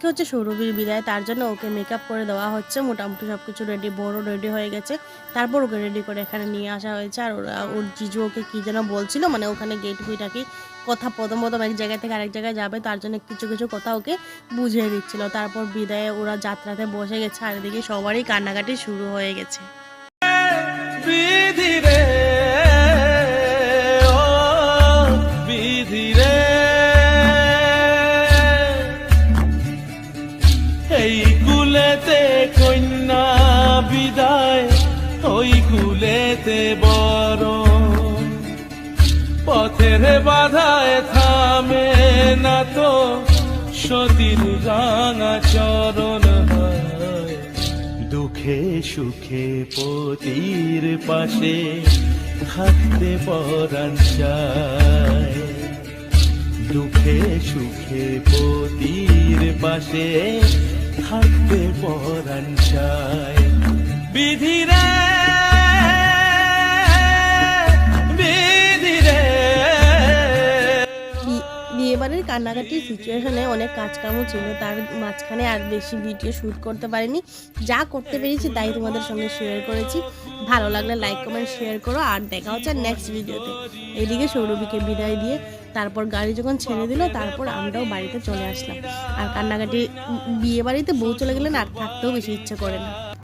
আজকে হচ্ছে সৌরভীর বিদায়, তার জন্য ওকে মেকআপ করে দেওয়া হচ্ছে। মোটামুটি সব কিছু রেডি বড় রেডি হয়ে গেছে। তারপর ওকে রেডি করে এখানে নিয়ে আসা হয়েছে। আর ওরা, ওর জিজু ওকে কী যেন বলছিল মানে ওখানে গেট বইটাকে কথা প্রথম প্রথম এক জায়গা থেকে আরেক জায়গায় যাবে, তার জন্য কিছু কিছু কথা ওকে বুঝিয়ে দিচ্ছিল। তারপর বিদায়ে ওরা যাত্রাতে বসে গেছে, আর এদিকে সবারই কান্নাকাটি শুরু হয়ে গেছে। কুলেতে কন্যা বিদায়, ওই কুলেতে বড় পথের বাধায় থামে না তো সতীর রাঙা চরণ দুঃখে সুখে পতির পাশে থাকতে পরাণ চায়। দুঃখে সুখে পতির পাশে পরাণ চায় বিধিরে কান্নাকাটির সিচুয়েশনে অনেক কাজকাম ছিল। তার মাঝখানে আর বেশি ভিডিও শ্যুট করতে পারিনি। যা করতে পেরেছি তাই তোমাদের সঙ্গে শেয়ার করেছি। ভালো লাগলে লাইক কমেন্ট শেয়ার করো। আর দেখা হচ্ছে নেক্সট ভিডিওতে এইদিকে সৌরভীকে বিদায় দিয়ে তারপর গাড়ি যখন ছেড়ে দিল, তারপর আমরাও বাড়িতে চলে আসলাম। আর কান্নাকাটি বিয়ে বাড়িতে বউ চলে গেলে না আর থাকতেও বেশি ইচ্ছে করে না।